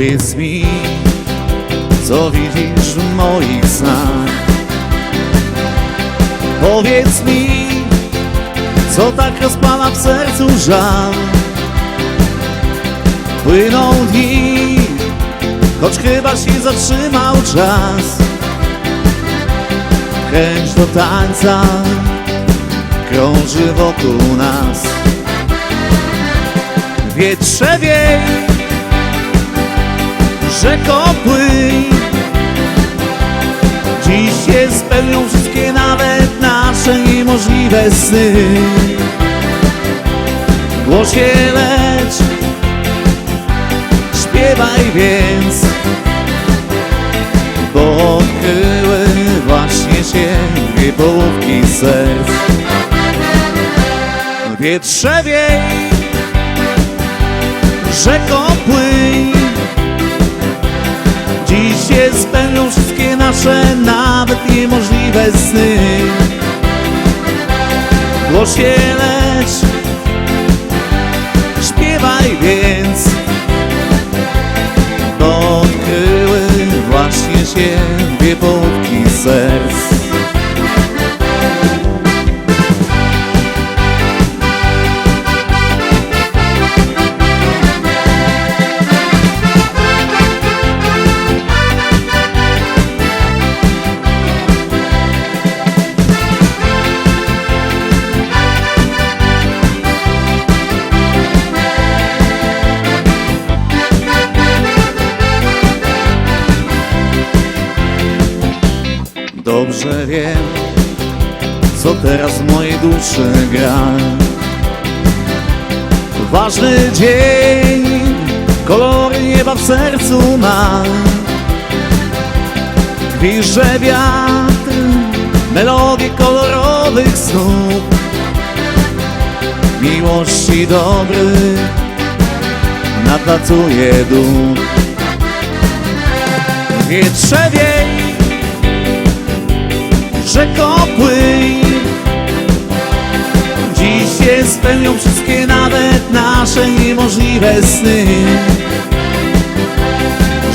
Powiedz mi, co widzisz w moich snach. Powiedz mi, co tak rozpala w sercu żal. Płyną dni, choć chyba się zatrzymał czas. Chęć do tańca krąży wokół nas. Wietrze wiej rzeko płyń niemożliwe sny. Głosie lecz Śpiewaj więc Bo odkryły właśnie się dwie połówki serc. Wietrze wiej Rzeko płyń. Dziś się spełnią wszystkie nasze nawet niemożliwe sny Lecz Śpiewaj więc. Bo odkryły właśnie się dwie połówki serc Dobrze wiem, co teraz w mojej duszy gra. Ważny dzień, kolory nieba w sercu ma. Gwizdże wiatr, melodie kolorowych snów. Miłości dobrych napracuje duch. Wietrze wiej spełnią wszystkie nawet nasze niemożliwe sny.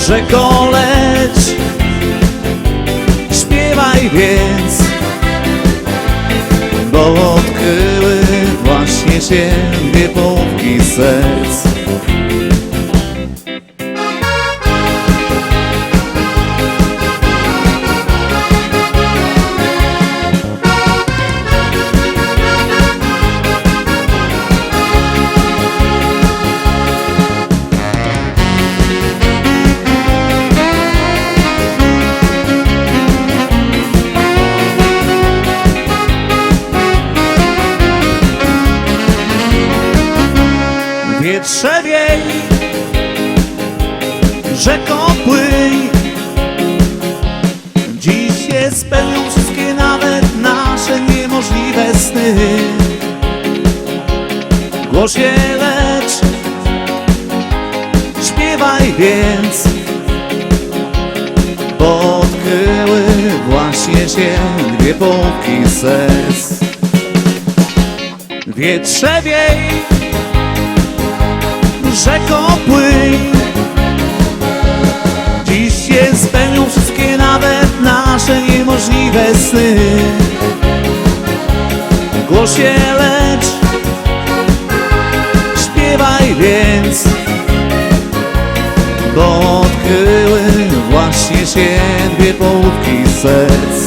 Rzeko lecz Śpiewaj więc Bo odkryły właśnie się dwie połówki serc Wietrze wiej, rzeko płyń. Dziś się spełnią wszystkie nawet nasze niemożliwe sny. Głosie lecz, śpiewaj więc Bo odkryły właśnie się dwie połówki serc. Wietrze rzeko płyń. Dziś się spełnią wszystkie nawet nasze niemożliwe sny. Głosie lecz Śpiewaj więc Bo odkryły właśnie się dwie połówki serc